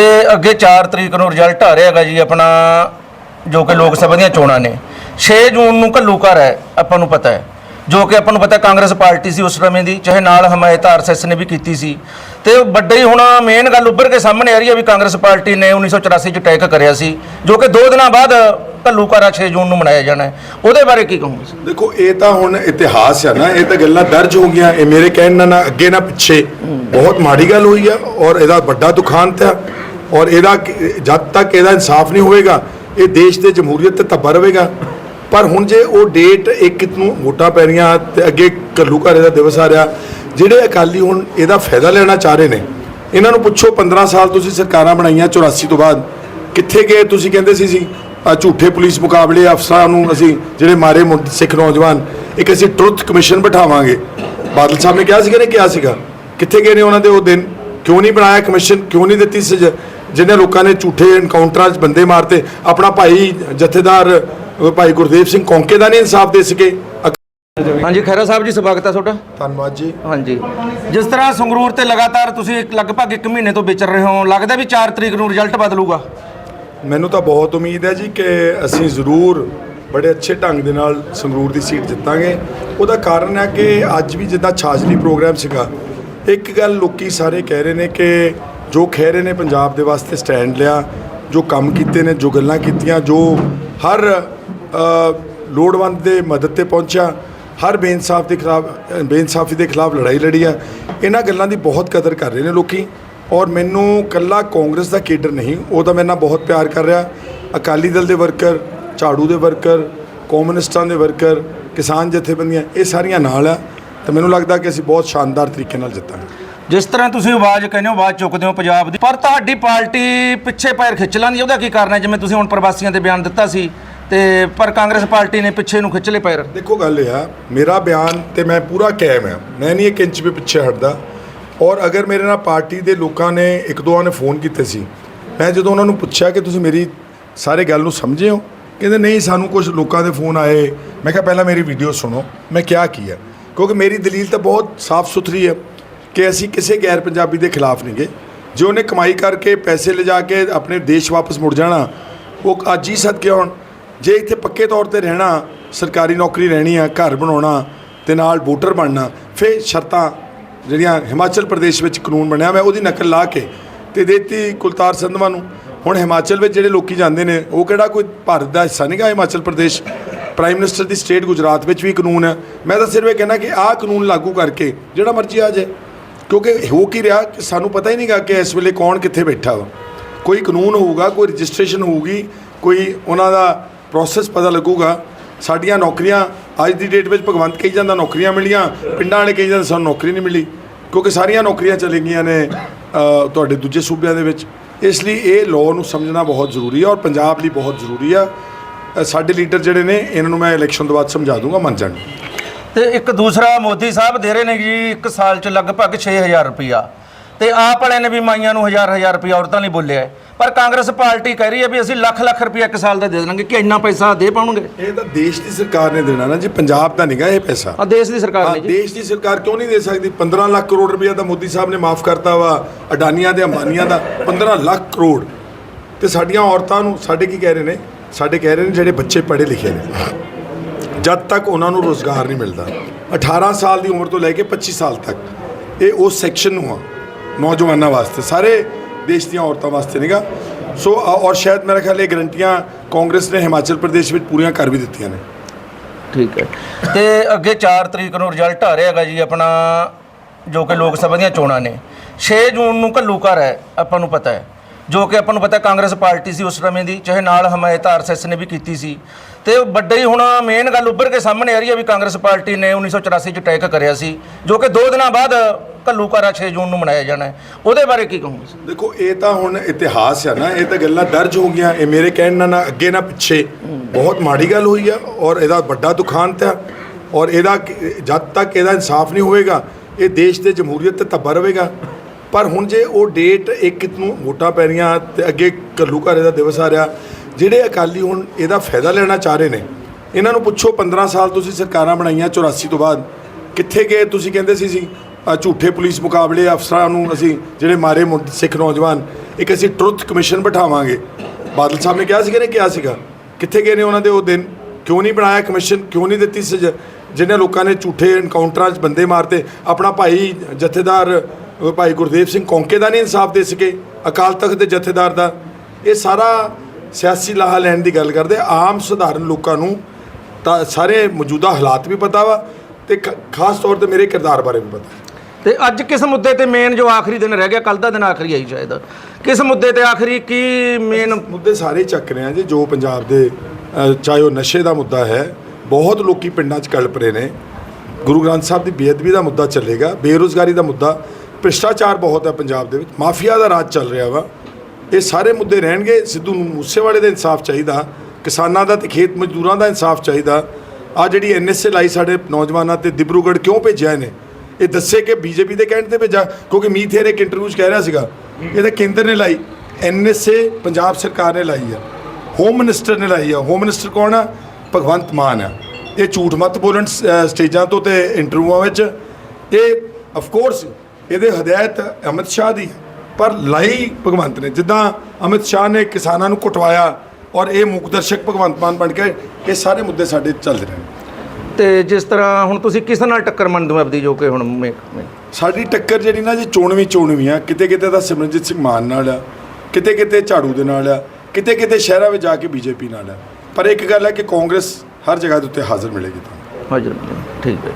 ਤੇ ਅੱਗੇ 4 ਤਰੀਕ ਨੂੰ ਰਿਜ਼ਲਟ ਆ ਰਿਹਾ ਹੈਗਾ ਜੀ ਆਪਣਾ ਜੋ ਕਿ ਲੋਕ ਸਭਾ ਦੀਆਂ ਚੋਣਾਂ ਨੇ। 6 ਜੂਨ ਨੂੰ ਘੱਲੂਘਰ ਹੈ ਆਪਾਂ ਨੂੰ ਪਤਾ ਹੈ। ਜੋ ਕਿ ਆਪਾਂ ਨੂੰ ਪਤਾ ਕਾਂਗਰਸ ਪਾਰਟੀ ਸੀ ਉਸ ਸਮੇਂ ਦੀ ਚਾਹੇ ਨਾਲ ਹਮਾਇਤ ਆਰਐਸਐਸ ਨੇ ਵੀ ਕੀਤੀ ਸੀ। ਤੇ ਵੱਡਾ ਹੀ ਹੁਣ ਮੇਨ ਗੱਲ ਉੱਭਰ ਕੇ ਸਾਹਮਣੇ ਆ ਰਹੀ ਹੈ ਵੀ ਕਾਂਗਰਸ ਪਾਰਟੀ ਨੇ 1984 ਚ ਅਟੈਕ ਕਰਿਆ ਸੀ ਜੋ ਕਿ 2 ਦਿਨਾਂ ਬਾਅਦ ਘੱਲੂਘਰ ਆ 6 ਜੂਨ ਨੂੰ ਮਨਾਇਆ ਜਾਣਾ ਹੈ। ਉਹਦੇ ਬਾਰੇ ਕੀ ਕਹੋਗੇ ਦੇਖੋ ਇਹ ਤਾਂ ਹੁਣ ਇਤਿਹਾਸ ਆ ਨਾ ਇਹ ਤਾਂ ਗੱਲਾਂ ਦਰਜ ਹੋ ਗਈਆਂ। ਇਹ ਮੇਰੇ ਕਹਿਣ ਨਾਲ ਨਾ ਅੱਗੇ ਨਾ ਪਿੱਛੇ। ਬਹੁਤ ਮਾੜੀ ਗੱਲ ਹੋਈ ਆ ਔਰ ਇਹਦਾ ਵੱਡਾ ਦੁਖਾਂਤ ਆ। ਔਰ ਇਹਦਾ ਜਦ ਤੱਕ ਇਹਦਾ ਇਨਸਾਫ ਨਹੀਂ ਹੋਵੇਗਾ, ਇਹ ਦੇਸ਼ ਦੇ ਜਮਹੂਰੀਅਤ ਤੇ ਧੱਬਾ ਰਹੇਗਾ। ਪਰ ਹੁਣ ਜੇ ਉਹ ਡੇਟ ਇੱਕ ਨੂੰ ਵੋਟਾਂ ਪੈ ਰਹੀਆਂ ਤੇ ਅੱਗੇ ਘੱਲੂ ਘਾਰੇ ਦਾ ਦਿਵਸ ਆ ਰਿਹਾ, ਜਿਹੜੇ ਅਕਾਲੀ ਹੁਣ ਇਹਦਾ ਫਾਇਦਾ ਲੈਣਾ ਚਾਹ ਰਹੇ ਨੇ, ਇਹਨਾਂ ਨੂੰ ਪੁੱਛੋ 15 ਸਾਲ ਤੁਸੀਂ ਸਰਕਾਰਾਂ ਬਣਾਈਆਂ 84 ਤੋਂ ਬਾਅਦ, ਕਿੱਥੇ ਗਏ ਤੁਸੀਂ ਕਹਿੰਦੇ ਸੀ ਸੀ ਝੂਠੇ ਪੁਲਿਸ ਮੁਕਾਬਲੇ ਅਫਸਰਾਂ ਨੂੰ ਅਸੀਂ ਜਿਹੜੇ ਮਾਰੇ ਸਿੱਖ ਨੌਜਵਾਨ, ਇੱਕ ਅਸੀਂ ਟਰੁੱਥ ਕਮਿਸ਼ਨ ਬਿਠਾਵਾਂਗੇ। ਬਾਦਲ ਸਾਹਿਬ ਨੇ ਕਿਹਾ ਸੀਗਾ ਨੇ, ਕਿਹਾ ਸੀਗਾ, ਕਿੱਥੇ ਗਏ ਨੇ ਉਹਨਾਂ ਦੇ ਉਹ ਦਿਨ? ਕਿਉਂ ਨਹੀਂ ਬਣਾਇਆ ਕਮਿਸ਼ਨ? ਕਿਉਂ ਨਹੀਂ ਦਿੱਤੀ ਸਜ ਜਿਹਨੇ ਲੋਕਾਂ ਨੇ ਝੂਠੇ ਐਨਕਾਊਂਟਰਾਂ 'ਚ ਬੰਦੇ ਮਾਰਤੇ ਆਪਣਾ ਭਾਈ ਜਥੇਦਾਰ ਭਾਈ ਗੁਰਦੇਵ ਸਿੰਘ ਕੌਂਕੇ ਦਾ ਨਹੀਂ ਇਨਸਾਫ ਦੇ ਸਕੇ? ਹਾਂਜੀ ਖੈਰਾ ਸਾਹਿਬ ਜੀ ਸਵਾਗਤ ਹੈ ਤੁਹਾਡਾ। ਧੰਨਵਾਦ ਜੀ। ਹਾਂਜੀ। ਜਿਸ ਤਰ੍ਹਾਂ ਸੰਗਰੂਰ ਤੇ ਲਗਾਤਾਰ ਤੁਸੀਂ ਇੱਕ ਲਗਭਗ 1 ਮਹੀਨੇ ਤੋਂ ਵਿਚਰ ਰਹੇ ਹੋ ਲੱਗਦਾ ਵੀ 4 ਤਰੀਕ ਨੂੰ ਰਿਜ਼ਲਟ ਬਦਲੂਗਾ? ਮੈਨੂੰ ਤਾਂ ਬਹੁਤ ਉਮੀਦ ਹੈ ਜੀ ਕਿ ਅਸੀਂ ਜ਼ਰੂਰ ਬੜੇ ਅੱਛੇ ਢੰਗ ਦੇ ਨਾਲ ਸੰਗਰੂਰ ਦੀ ਸੀਟ ਜਿੱਤਾਂਗੇ। ਉਹਦਾ ਕਾਰਨ ਹੈ ਕਿ ਅੱਜ ਵੀ ਜਿੱਦਾਂ ਛਾਜਲੀ ਪ੍ਰੋਗਰਾਮ ਸੀਗਾ ਇੱਕ ਗੱਲ ਲੋਕੀ ਸਾਰੇ ਕਹਿ ਰਹੇ ਨੇ ਕਿ ਜੋ ਕਹਿ ਨੇ ਪੰਜਾਬ ਦੇ ਵਾਸਤੇ ਸਟੈਂਡ ਲਿਆ, ਜੋ ਕੰਮ ਕੀਤੇ ਨੇ, ਜੋ ਗੱਲਾਂ ਕੀਤੀਆਂ, ਜੋ ਹਰ ਲੋੜਵੰਦ ਦੇ ਮਦਦ ਤੇ ਪਹੁੰਚਿਆ, ਹਰ ਬੇਇਨਸਾਫ ਦੇ ਖਿਲਾਫ, ਬੇਇਨਸਾਫੀ ਦੇ ਖਿਲਾਫ ਲੜਾਈ ਲੜੀ ਆ। ਇਹਨਾਂ ਗੱਲਾਂ ਦੀ ਬਹੁਤ ਕਦਰ ਕਰ ਰਹੇ ਨੇ ਲੋਕੀ ਔਰ ਮੈਨੂੰ ਕੱਲਾ ਕਾਂਗਰਸ ਦਾ ਕੇਡਰ ਨਹੀਂ ਉਹ ਤਾਂ ਮੇਰੇ ਨਾਲ ਬਹੁਤ ਪਿਆਰ ਕਰ ਰਿਹਾ। ਅਕਾਲੀ ਦਲ ਦੇ ਵਰਕਰ, ਝਾੜੂ ਦੇ ਵਰਕਰ, ਕਮਿਊਨਿਸਟਾਂ ਦੇ ਵਰਕਰ, ਕਿਸਾਨ ਜਥੇਬੰਦੀਆਂ, ਇਹ ਸਾਰੀਆਂ ਨਾਲ ਆ। ਤਾਂ ਮੈਨੂੰ ਲੱਗਦਾ ਕਿ ਅਸੀਂ ਬਹੁਤ ਸ਼ਾਨਦਾਰ ਤਰੀਕੇ ਨਾਲ ਜਿੱਤਾਂਗੇ। ਜਿਸ ਤਰ੍ਹਾਂ ਤੁਸੀਂ ਆਵਾਜ਼ ਕਹਿੰਦੇ ਹੋ, ਆਵਾਜ਼ ਚੁੱਕਦੇ ਹੋ ਪੰਜਾਬ ਦੀ। ਪਰ ਤੁਹਾਡੀ ਪਾਰਟੀ ਪਿੱਛੇ ਪੈਰ ਖਿੱਚ ਲੈਂਦੀ ਉਹਦਾ ਕੀ ਕਾਰਨ ਹੈ? ਜਿਵੇਂ ਤੁਸੀਂ ਹੁਣ ਪ੍ਰਵਾਸੀਆਂ ਤੇ ਬਿਆਨ ਦਿੱਤਾ ਸੀ, ਤੇ ਪਰ ਕਾਂਗਰਸ ਪਾਰਟੀ ਨੇ ਪਿੱਛੇ ਨੂੰ ਖਿੱਚ ਲਏ ਪੈਰ। ਦੇਖੋ, ਗੱਲ ਇਹ ਆ, ਮੇਰਾ ਬਿਆਨ ਤੇ ਮੈਂ ਪੂਰਾ ਕਾਇਮ ਆ। ਮੈਂ ਨਹੀਂ ਇੱਕ ਇੰਚ ਵੀ ਪਿੱਛੇ ਹਟਦਾ। ਔਰ ਅਗਰ ਮੇਰੇ ਨਾਲ ਪਾਰਟੀ ਦੇ ਲੋਕਾਂ ਨੇ ਇੱਕ ਦੋ ਨੇ ਫੋਨ ਕੀਤੇ ਸੀ, ਮੈਂ ਜਦੋਂ ਉਹਨਾਂ ਨੂੰ ਪੁੱਛਿਆ ਕਿ ਤੁਸੀਂ ਮੇਰੀ ਸਾਰੇ ਗੱਲ ਨੂੰ ਸਮਝੇ ਹੋ, ਕਹਿੰਦੇ ਨਹੀਂ, ਸਾਨੂੰ ਕੁਝ ਲੋਕਾਂ ਦੇ ਫੋਨ ਆਏ। ਮੈਂ ਕਿਹਾ, ਪਹਿਲਾਂ ਮੇਰੀ ਵੀਡੀਓ ਸੁਣੋ। ਮੈਂ ਕਿਹਾ ਕੀ ਹੈ? ਕਿਉਂਕਿ ਮੇਰੀ ਦਲੀਲ ਤਾਂ ਬਹੁਤ ਸਾਫ਼ ਸੁਥਰੀ ਹੈ। ਕਿ ਅਸੀਂ ਕਿਸੇ ਗੈਰ ਪੰਜਾਬੀ ਦੇ ਖਿਲਾਫ ਨਹੀਂ ਗਏ ਜੇ ਉਹਨੇ ਕਮਾਈ ਕਰਕੇ ਪੈਸੇ ਲਿਜਾ ਕੇ ਆਪਣੇ ਦੇਸ਼ ਵਾਪਸ ਮੁੜ ਜਾਣਾ, ਉਹ ਅੱਜ ਹੀ ਸਦਕੇ ਹੁਣ ਜੇ ਇੱਥੇ ਪੱਕੇ ਤੌਰ ਤੇ ਰਹਿਣਾ, ਸਰਕਾਰੀ ਨੌਕਰੀ ਰਹਿਣੀ ਆ, ਘਰ ਬਣਾਉਣਾ ਤੇ ਨਾਲ ਵੋਟਰ ਬਣਨਾ, ਫਿਰ ਸ਼ਰਤਾਂ ਜਿਹੜੀਆਂ ਹਿਮਾਚਲ ਪ੍ਰਦੇਸ਼ ਵਿੱਚ ਕਾਨੂੰਨ ਬਣਿਆ, ਮੈਂ ਉਹਦੀ ਨਕਲ ਲਾ ਕੇ ਤੇ ਦੇਤੀ ਕੁਲਤਾਰ ਸੰਧਵਾ ਨੂੰ। ਹੁਣ ਹਿਮਾਚਲ ਵਿੱਚ ਜਿਹੜੇ ਲੋਕੀ ਜਾਂਦੇ ਨੇ, ਉਹ ਕਿਹੜਾ ਕੋਈ ਭਾਰਤ ਦਾ ਹਿੱਸਾ ਨਹੀਂਗਾ ਹਿਮਾਚਲ ਪ੍ਰਦੇਸ਼? ਪ੍ਰਾਈਮ ਮਿਨਿਸਟਰ ਦੀ ਸਟੇਟ ਗੁਜਰਾਤ ਵਿੱਚ ਵੀ ਕਾਨੂੰਨ ਹੈ ਮੈਂ ਤਾਂ ਸਿਰਫ ਇਹ ਕਹਿਣਾ ਕਿ ਆਹ ਕਾਨੂੰਨ ਲਾਗੂ ਕਰਕੇ, ਜਿਹੜਾ ਮਰਜ਼ੀ ਆ ਜਾਏ। ਕਿਉਂਕਿ ਹੋ ਕੀ ਰਿਹਾ ਕਿ ਸਾਨੂੰ ਪਤਾ ਹੀ ਨਹੀਂਗਾ ਕਿ ਇਸ ਵੇਲੇ ਕੌਣ ਕਿੱਥੇ ਬੈਠਾ ਵਾ। ਕੋਈ ਕਾਨੂੰਨ ਹੋਊਗਾ, ਕੋਈ ਰਜਿਸਟ੍ਰੇਸ਼ਨ ਹੋਊਗੀ, ਕੋਈ ਉਹਨਾਂ ਦਾ ਪ੍ਰੋਸੈਸ ਪਤਾ ਲੱਗੂਗਾ। ਸਾਡੀਆਂ ਨੌਕਰੀਆਂ ਅੱਜ ਦੀ ਡੇਟ ਵਿੱਚ ਭਗਵੰਤ ਕਹੀ ਜਾਂਦਾ, ਨੌਕਰੀਆਂ ਮਿਲੀਆਂ, ਪਿੰਡਾਂ ਵਾਲੇ ਕਹੀ ਜਾਂਦੇ, ਸਾਨੂੰ ਨੌਕਰੀ ਨਹੀਂ ਮਿਲੀ। ਕਿਉਂਕਿ ਸਾਰੀਆਂ ਨੌਕਰੀਆਂ ਚਲੇ ਗਈਆਂ ਨੇ ਤੁਹਾਡੇ ਦੂਜੇ ਸੂਬਿਆਂ ਦੇ ਵਿੱਚ। ਇਸ ਲਈ ਇਹ ਲਾਅ ਨੂੰ ਸਮਝਣਾ ਬਹੁਤ ਜ਼ਰੂਰੀ ਹੈ ਔਰ ਪੰਜਾਬ ਲਈ ਬਹੁਤ ਜ਼ਰੂਰੀ ਆ। ਸਾਡੇ ਲੀਡਰ ਜਿਹੜੇ ਨੇ, ਇਹਨਾਂ ਨੂੰ ਮੈਂ ਇਲੈਕਸ਼ਨ ਤੋਂ ਬਾਅਦ ਸਮਝਾ ਦੂੰਗਾ, ਮੰਨ ਜਾਣਗੇ। ਤੇ ਇੱਕ ਦੂਸਰਾ ਮੋਦੀ ਸਾਹਿਬ ਦੇ ਰਹੇ ਨੇ ਜੀ ਇੱਕ ਸਾਲ ਚ ਲਗਭਗ 6000 ਰੁਪਇਆ ਤੇ ਆਪ ਵਾਲਿਆਂ ਨੇ ਵੀ ਮਾਈਆਂ ਨੂੰ ਹਜ਼ਾਰ ਹਜ਼ਾਰ ਰੁਪਇਆ ਔਰਤਾਂ ਲਈ ਬੋਲਿਆ ਹੈ। ਪਰ ਕਾਂਗਰਸ ਪਾਰਟੀ ਕਹਿ ਰਹੀ ਹੈ ਵੀ ਅਸੀਂ ਲੱਖ ਲੱਖ ਰੁਪਇਆ ਇੱਕ ਸਾਲ ਦਾ ਦੇ ਦੇਵਾਂਗੇ ਕਿ ਇੰਨਾ ਪੈਸਾ ਦੇ ਪਾਉਣਗੇ। ਇਹ ਤਾਂ ਦੇਸ਼ ਦੀ ਸਰਕਾਰ ਨੇ ਦੇਣਾ ਨਾ ਜੀ ਪੰਜਾਬ ਦਾ ਨਹੀਂਗਾ ਇਹ ਪੈਸਾ। ਆ ਦੇਸ਼ ਦੀ ਸਰਕਾਰ ਹਾਂ, ਨੇ ਜੀ। ਦੇਸ਼ ਦੀ ਸਰਕਾਰ ਕਿਉਂ ਨਹੀਂ ਦੇ ਸਕਦੀ? 15 ਲੱਖ ਕਰੋੜ ਰੁਪਏ ਤਾਂ ਮੋਦੀ ਸਾਹਿਬ ਨੇ ਮਾਫ ਕਰਤਾ ਵਾ ਅਡਾਨੀਆਂ ਦੇ ਅੰਬਾਨੀਆਂ ਦਾ 15 ਲੱਖ ਕਰੋੜ। ਤੇ ਸਾਡੀਆਂ ਔਰਤਾਂ ਨੂੰ ਸਾਡੇ ਕੀ ਕਹਿ ਰਹੇ ਨੇ? ਸਾਡੇ ਕਹਿ ਰਹੇ ਨੇ ਜਿਹੜੇ ਬੱਚੇ ਪੜ੍ਹੇ ਲਿਖੇ ਨੇ। ਜਦ ਤੱਕ ਉਹਨਾਂ ਨੂੰ ਰੋਜ਼ਗਾਰ ਨਹੀਂ ਮਿਲਦਾ। 18 ਸਾਲ ਦੀ ਉਮਰ ਤੋਂ ਲੈ ਕੇ 25 ਸਾਲ ਤੱਕ ਇਹ ਉਸ ਸੈਕਸ਼ਨ ਨੂੰ ਆ, ਨੌਜਵਾਨਾਂ ਵਾਸਤੇ। ਸਾਰੇ ਦੇਸ਼ ਦੀਆਂ ਔਰਤਾਂ ਵਾਸਤੇ ਨਹੀਂਗਾ ਸੋ ਔਰ ਸ਼ਾਇਦ ਮੇਰਾ ਖਿਆਲ ਇਹ ਗਰੰਟੀਆਂ ਕਾਂਗਰਸ ਨੇ, ਹਿਮਾਚਲ ਪ੍ਰਦੇਸ਼ ਵਿੱਚ ਪੂਰੀਆਂ ਕਰ ਵੀ ਦਿੱਤੀਆਂ ਨੇ। ਠੀਕ ਹੈ। ਤੇ ਅੱਗੇ 4 ਤਰੀਕ ਨੂੰ ਰਿਜ਼ਲਟ ਆ ਰਿਹਾ ਹੈਗਾ ਜੀ ਆਪਣਾ, ਜੋ ਕਿ ਲੋਕ ਸਭਾ ਦੀਆਂ ਚੋਣਾਂ ਨੇ। 6 ਜੂਨ ਨੂੰ ਘੱਲੂ ਘਰ ਹੈ, ਆਪਾਂ ਨੂੰ ਪਤਾ ਹੈ। ਜੋ ਕਿ ਆਪਾਂ ਨੂੰ ਪਤਾ ਕਾਂਗਰਸ ਪਾਰਟੀ ਸੀ ਉਸ ਸਮੇਂ ਦੀ, ਚਾਹੇ ਨਾਲ ਹਮਾਇਤ ਆਰਐਸਐਸ ਨੇ ਵੀ ਕੀਤੀ ਸੀ। ਤੇ ਵੱਡੇ ਹੀ ਹੁਣ ਮੇਨ ਗੱਲ ਉੱਭਰ ਕੇ ਸਾਹਮਣੇ ਆ ਰਹੀ ਹੈ ਵੀ ਕਾਂਗਰਸ ਪਾਰਟੀ ਨੇ 1984 ਚ ਅਟੈਕ ਕਰਿਆ ਸੀ, ਜੋ ਕਿ 2 ਦਿਨਾਂ ਬਾਅਦ ਘੱਲੂਕਾਰਾ ਆ 6 ਜੂਨ ਨੂੰ ਮਨਾਇਆ ਜਾਣਾ ਹੈ। ਉਹਦੇ ਬਾਰੇ ਕੀ ਕਹੋਗੇ ਦੇਖੋ, ਇਹ ਤਾਂ ਹੁਣ ਇਤਿਹਾਸ ਆ ਨਾ, ਇਹ ਤਾਂ ਗੱਲਾਂ ਦਰਜ ਹੋ ਗਈਆਂ। ਇਹ ਮੇਰੇ ਕਹਿਣ ਨਾਲ ਨਾ ਅੱਗੇ ਨਾ ਪਿੱਛੇ। ਬਹੁਤ ਮਾੜੀ ਗੱਲ ਹੋਈ ਆ ਔਰ ਇਹਦਾ ਵੱਡਾ ਦੁਖਾਂਤ ਆ ਔਰ ਇਹਦਾ ਜਦ ਤੱਕ ਇਹਦਾ ਇਨਸਾਫ ਨਹੀਂ ਹੋਵੇਗਾ, ਇਹ ਦੇਸ਼ ਦੇ ਜਮਹੂਰੀਅਤ ਤੇ ਧੱਬਾ ਰਹੇਗਾ। ਪਰ ਹੁਣ ਜੇ ਉਹ ਡੇਟ ਇੱਕ ਨੂੰ ਵੋਟਾਂ ਪੈ ਰਹੀਆਂ ਤੇ ਅੱਗੇ ਘੱਲੂ ਘਾਰੇ ਦਾ ਦਿਵਸ ਆ ਰਿਹਾ, ਜਿਹੜੇ ਅਕਾਲੀ ਹੁਣ ਇਹਦਾ ਫਾਇਦਾ ਲੈਣਾ ਚਾਹ ਰਹੇ ਨੇ, ਇਹਨਾਂ ਨੂੰ ਪੁੱਛੋ 15 ਸਾਲ ਤੁਸੀਂ ਸਰਕਾਰਾਂ ਬਣਾਈਆਂ 84 ਤੋਂ ਬਾਅਦ ਕਿੱਥੇ ਗਏ ਤੁਸੀਂ ਕਹਿੰਦੇ ਸੀ ਸੀ ਝੂਠੇ ਪੁਲਿਸ ਮੁਕਾਬਲੇ ਅਫਸਰਾਂ ਨੂੰ ਅਸੀਂ ਜਿਹੜੇ ਮਾਰੇ ਮੁ- ਸਿੱਖ ਨੌਜਵਾਨ, ਇੱਕ ਅਸੀਂ ਟਰੁੱਥ ਕਮਿਸ਼ਨ ਬਿਠਾਵਾਂਗੇ। ਬਾਦਲ ਸਾਹਿਬ ਨੇ ਕਿਹਾ ਸੀਗਾ ਨੇ ਕਿਹਾ ਸੀਗਾ, ਕਿੱਥੇ ਗਏ ਨੇ ਉਹਨਾਂ ਦੇ ਉਹ ਦਿਨ? ਕਿਉਂ ਨਹੀਂ ਬਣਾਇਆ ਕਮਿਸ਼ਨ? ਕਿਉਂ ਨਹੀਂ ਦਿੱਤੀ ਸਜਾ, ਜਿਹਨਾਂ ਲੋਕਾਂ ਨੇ ਝੂਠੇ ਐਨਕਾਊਂਟਰਾਂ 'ਚ ਬੰਦੇ ਮਾਰਤੇ, ਆਪਣਾ ਭਾਈ ਜਥੇਦਾਰ ਭਾਈ ਗੁਰਦੇਵ ਸਿੰਘ ਕੌਂਕੇ ਦਾ ਨਹੀਂ ਇਨਸਾਫ ਦੇ ਸਕੇ ਅਕਾਲ ਤਖਤ ਦੇ ਜਥੇਦਾਰ ਦਾ। ਇਹ ਸਾਰਾ ਸਿਆਸੀ ਲਾਹਾ ਲੈਣ ਦੀ ਗੱਲ ਕਰਦੇ ਆਮ ਸਧਾਰਨ ਲੋਕਾਂ ਨੂੰ ਤਾਂ ਸਾਰੇ ਮੌਜੂਦਾ ਹਾਲਾਤ ਵੀ ਪਤਾ ਵਾ ਤੇ ਖਾਸ ਤੌਰ ਤੇ ਮੇਰੇ ਕਿਰਦਾਰ ਬਾਰੇ ਵੀ ਪਤਾ। ਤੇ ਅੱਜ ਕਿਸ ਮੁੱਦੇ ਤੇ ਮੇਨ ਜੋ ਆਖਰੀ ਦਿਨ ਰਹਿ ਗਿਆ ਕੱਲ ਦਾ ਦਿਨ ਆਖਰੀ ਆਈ ਸ਼ਾਇਦ। ਕਿਸ ਮੁੱਦੇ ਤੇ ਆਖਰੀ ਕੀ ਮੇਨ ਮੁੱਦੇ ਸਾਰੇ ਚੱਕ ਰਹੇ ਆ ਜੀ ਜੋ ਪੰਜਾਬ ਦੇ ਚਾਹੇ ਉਹ ਨਸ਼ੇ ਦਾ ਮੁੱਦਾ ਹੈ ਬਹੁਤ ਲੋਕੀ ਪਿੰਡਾਂ 'ਚ ਕਲਪ ਰਹੇ ਨੇ। ਗੁਰੂ ਗ੍ਰੰਥ ਸਾਹਿਬ ਦੀ ਬੇਅਦਬੀ ਦਾ ਮੁੱਦਾ ਚੱਲੇਗਾ ਬੇਰੁਜ਼ਗਾਰੀ ਦਾ ਮੁੱਦਾ ਭ੍ਰਿਸ਼ਟਾਚਾਰ ਬਹੁਤ ਹੈ ਪੰਜਾਬ ਦੇ ਵਿੱਚ। ਮਾਫੀਆ ਦਾ ਰਾਜ ਚੱਲ ਰਿਹਾ ਵਾ। ਇਹ ਸਾਰੇ ਮੁੱਦੇ ਰਹਿਣਗੇ। ਸਿੱਧੂ ਨੂੰ ਮੂਸੇਵਾਲੇ ਦਾ ਇਨਸਾਫ ਚਾਹੀਦਾ। ਕਿਸਾਨਾਂ ਦਾ ਤੇ ਖੇਤ ਮਜ਼ਦੂਰਾਂ ਦਾ ਇਨਸਾਫ ਚਾਹੀਦਾ। ਆ ਜਿਹੜੀ ਐਨਐਸਏ ਲਾਈ ਸਾਡੇ ਨੌਜਵਾਨਾਂ ਤੇ ਦਿਬਰੂਗੜ੍ਹ ਕਿਉਂ ਭੇਜਿਆ ਇਹਨੇ? ਇਹ ਦੱਸੇ ਕਿ ਬੀਜੇਪੀ ਦੇ ਕਹਿਣ ਤੇ ਭੇਜਾ ਕਿਉਂਕਿ ਮੀਥੇਰ ਇੱਕ ਇੰਟਰਵਿਊ 'ਚ ਕਹਿ ਰਿਹਾ ਸੀਗਾ। ਇਹ ਤਾਂ ਕੇਂਦਰ ਨੇ ਲਾਈ। ਐਨਐਸਏ ਪੰਜਾਬ ਸਰਕਾਰ ਨੇ ਲਾਈ ਆ। ਹੋਮ ਮਿਨਿਸਟਰ ਨੇ ਲਾਈ ਆ। ਹੋਮ ਮਿਨਿਸਟਰ ਕੌਣ ਆ? ਭਗਵੰਤ ਮਾਨ ਆ। ਇਹ ਝੂਠ ਮਤ ਬੋਲਣ ਸਟੇਜਾਂ ਤੋਂ ਤੇ ਇੰਟਰਵਿਊਆਂ ਵਿੱਚ। ਇਹ ਆਫ ਕੋਰਸ ਇਹਦੇ ਹਦਾਇਤ ਅਮਿਤ ਸ਼ਾਹ ਦੀ। ਪਰ ਲਾਈ ਭਗਵੰਤ ਨੇ ਜਿੱਦਾਂ ਅਮਿਤ ਸ਼ਾਹ ਨੇ ਕਿਸਾਨਾਂ ਨੂੰ ਕੁਟਵਾਇਆ ਔਰ ਇਹ ਮੁਕਦਰਸ਼ਕ ਭਗਵੰਤ ਮਾਨ ਬਣ ਕੇ ਇਹ ਸਾਰੇ ਮੁੱਦੇ ਸਾਡੇ ਚੱਲਦੇ ਰਹੇ ਤੇ ਜਿਸ ਤਰ੍ਹਾਂ ਹੁਣ ਤੁਸੀਂ ਕਿਸ ਨਾਲ ਟੱਕਰ ਮੰਨਦੇ ਹੋ ਆਪਦੀ ਜੋ ਕਿ ਹੁਣ ਮੇ- ਸਾਡੀ ਟੱਕਰ ਜਿਹੜੀ ਨਾ ਜੀ ਚੋਣਵੀਂ ਚੋਣਵੀਂ ਆ। ਕਿਤੇ ਕਿਤੇ ਤਾਂ ਸਿਮਰਨਜੀਤ ਸਿੰਘ ਮਾਨ ਨਾਲ ਆ ਕਿਤੇ ਕਿਤੇ ਝਾੜੂ ਦੇ ਨਾਲ ਆ ਕਿਤੇ ਕਿਤੇ ਸ਼ਹਿਰਾਂ ਵਿੱਚ ਜਾ ਕੇ ਬੀਜੇਪੀ ਨਾਲ ਆ। ਪਰ ਇੱਕ ਗੱਲ ਹੈ ਕਿ ਕਾਂਗਰਸ ਹਰ ਜਗ੍ਹਾ ਦੇ ਉੱਤੇ ਹਾਜ਼ਰ ਮਿਲੇਗੀ ਤੁਹਾਨੂੰ। ਹਾਜ਼ਰ ਠੀਕ ਹੈ